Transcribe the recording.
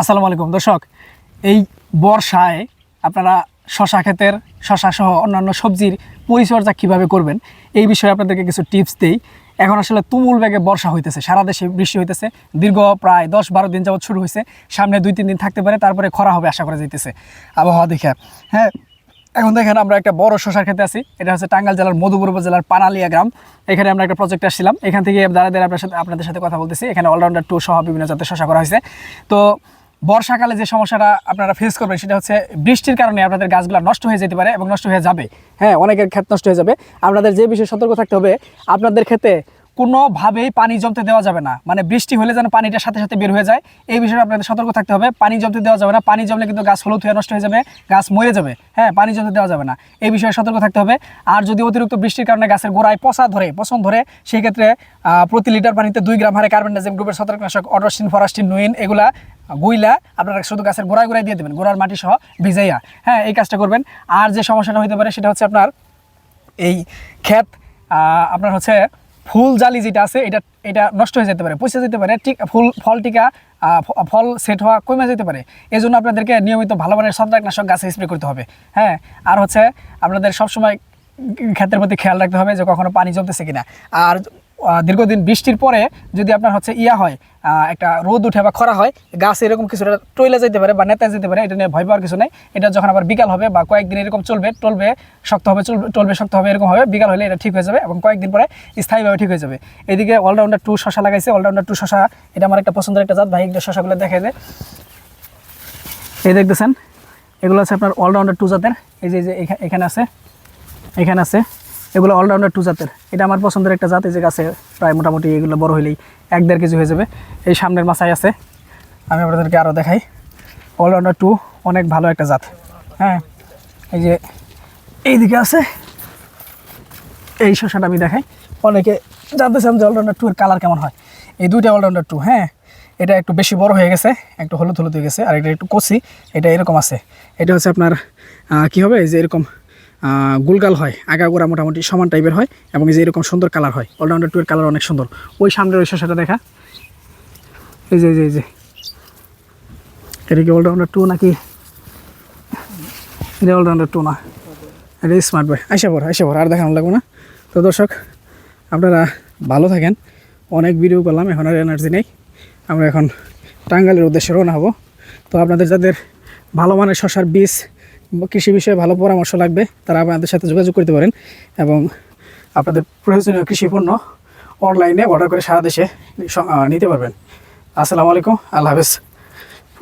আসসালামু আলাইকুম। দর্শক, এই বর্ষায় আপনারা শশা ক্ষেতের, শশা সহ অন্যান্য সবজির পরিচর্যা কীভাবে করবেন, এই বিষয়ে আপনাদেরকে কিছু টিপস দেই। এখন আসলে তুমুল বেগে বর্ষা হইতেছে, সারা দেশে বৃষ্টি হইতেছে। দীর্ঘ প্রায় দশ বারো দিন যাবত শুরু হয়েছে সামনে দুই তিন দিন থাকতে পারে, তারপরে খরা হবে আশা করা যাইতেছে। আবহাওয়া দেখে। হ্যাঁ এখন দেখেন আমরা একটা বড় শশার খেতে আছি। এটা হচ্ছে টাঙ্গাল জেলার মধুপুর উপজেলার পানালিয়া গ্রাম। এখানে আমরা একটা প্রজেক্ট আসছিলাম। এখান থেকে দাঁড়া দাঁড়া আপনার সাথে, আপনাদের সাথে কথা বলতেছি। এখানে অলরাউন্ডার টু সহ বিভিন্ন জাতের শশা করা হয়েছে তো বর্ষাকালে যে সমস্যাটা আপনারা ফেস করবেন, সেটা হচ্ছে বৃষ্টির কারণে আপনাদের গাছগুলো নষ্ট হয়ে যেতে পারে এবং নষ্ট হয়ে যাবে। হ্যাঁ অনেকের ক্ষেত নষ্ট হয়ে যাবে। আপনাদের যে বিষয়ে সতর্ক থাকতে হবে, আপনাদের ক্ষেতে কোনোভাবেই পানি জমতে দেওয়া যাবে না। মানে বৃষ্টি হলে যেন পানিটা সাথে সাথে বের হয়ে যায়, এই বিষয়ে আপনাদের সতর্ক থাকতে হবে। পানি জমতে দেওয়া যাবে না। পানি জমলে কিন্তু গাছ হলুদ হয়ে নষ্ট হয়ে যাবে, গাছ মরে যাবে। হ্যাঁ পানি জমতে দেওয়া যাবে না। এই বিষয়ে সতর্ক থাকতে হবে। আর যদি অতিরিক্ত বৃষ্টির কারণে গাছের গোড়ায় পচা ধরে পছন্দ ধরে সেই ক্ষেত্রে প্রতি লিটার পানিতে দুই গ্রাম হারে কার্বন কার্বনডাইজিম গ্রুপের ছত্রাকনাশক, অডরসিন ফরাস্টিন নুইন এগুলা গুইলা আপনারা শুধু গাছের গোড়ায় গোড়ায় দিয়ে দেবেন, গোড়ার মাটি সহ ভিজাইয়া। হ্যাঁ এই কাজটা করবেন। আর যে সমস্যাটা হতে পারে, সেটা হচ্ছে আপনার এই ক্ষেত আপনার হচ্ছে ফুল জালি যেটা আছে, এটা এটা নষ্ট হয়ে যেতে পারে, পচে যেতে পারে, ঠিক, ফুল, ফল টিকা ফল সেট হওয়া কমে যেতে পারে। এই জন্য আপনাদেরকে নিয়মিত ভালো মানের ছত্রাকনাশক গাছে স্প্রে করতে হবে হ্যাঁ? আর হচ্ছে, আপনাদের সবসময় ক্ষেতের প্রতি খেয়াল রাখতে হবে যে কখনো পানি জমতেছে কিনা। আর দীর্ঘদিন বৃষ্টির পরে যদি আপনার হচ্ছে ইয়া হয় একটা রোদ উঠে বা খরা হয়, গাছ এরকম কিছুটা টইলে যেতে পারে বা নেতা যেতে পারে, এটা নিয়ে ভয় পাওয়ার কিছু নেই। এটা যখন আবার বিকাল হবে বা কয়েকদিন এরকম চলবে, টলবে, শক্ত হবে টলবে, শক্ত হবে, এরকম হবে, বিকাল হলে এটা ঠিক হয়ে যাবে এবং কয়েকদিন পরে স্থায়ীভাবে ঠিক হয়ে যাবে। এদিকে অলরাউন্ডার টু শশা লাগাইছে অলরাউন্ডার টু শশা, এটা আমার একটা পছন্দের একটা জাত, ভাই একটা শশাগুলো দেখে যে এই দেখতেছেন, এগুলো আছে আপনার অলরাউন্ডার টু জাতের, এই যে এখানে আছে এখানে আছে। এগুলো অলরাউন্ডার টু জাতের। এটা আমার পছন্দের একটা জাত, এই যে গাছে প্রায় মোটামুটি এগুলো বড় হলেই এক দেড় কেজি হয়ে যাবে। এই সামনের মাথায় আছে। আমি আপনাদেরকে আরও দেখাই। অলরাউন্ডার টু অনেক ভালো একটা জাত। হ্যাঁ এই যে এইদিকে আছে। এই শসাটা আমি দেখাই। অনেকে জানতে চান যে অলরাউন্ডার টু এর কালার কেমন হয়। এই দুইটা অলরাউন্ডার টু হ্যাঁ এটা একটু বেশি বড় হয়ে গেছে, একটু হলুদ হলুদ হয়ে গেছে, আর এটা একটু কচি, এটা এরকম আছে। এটা হচ্ছে আপনার কি হবে? এই যে এরকম গুলগাল হয়, আগাগোড়া মোটামুটি সমান টাইপের হয় এবং যে এরকম সুন্দর কালার হয় অলরাউন্ডার টু এর কালার অনেক সুন্দর। ওই সামনের ওই শসাটা দেখা। এই যে এই যে এটা কি অলরাউন্ডার টু নাকি? এটা অলরাউন্ডার টু না। এটা স্মার্ট বয় আইসা পর আইসা পর আর দেখানো লাগবো না। তো দর্শক, আপনারা ভালো থাকেন। অনেক ভিডিও করলাম, এখন আর এনার্জি নেই। আমরা এখন টাঙ্গালের উদ্দেশ্যে রওনা হব। তো আপনাদের যাদের ভালো মানের শশার বীজ কৃষি বিষয়ে ভালো পরামর্শ লাগবে, তারা আপনাদের সাথে যোগাযোগ করতে পারেন এবং আপনাদের প্রয়োজনীয় কৃষি পণ্য অনলাইনে অর্ডার করে সারা দেশে নিতে পারবেন। আসসালামু আলাইকুম, আল্লাহ হাফেজ।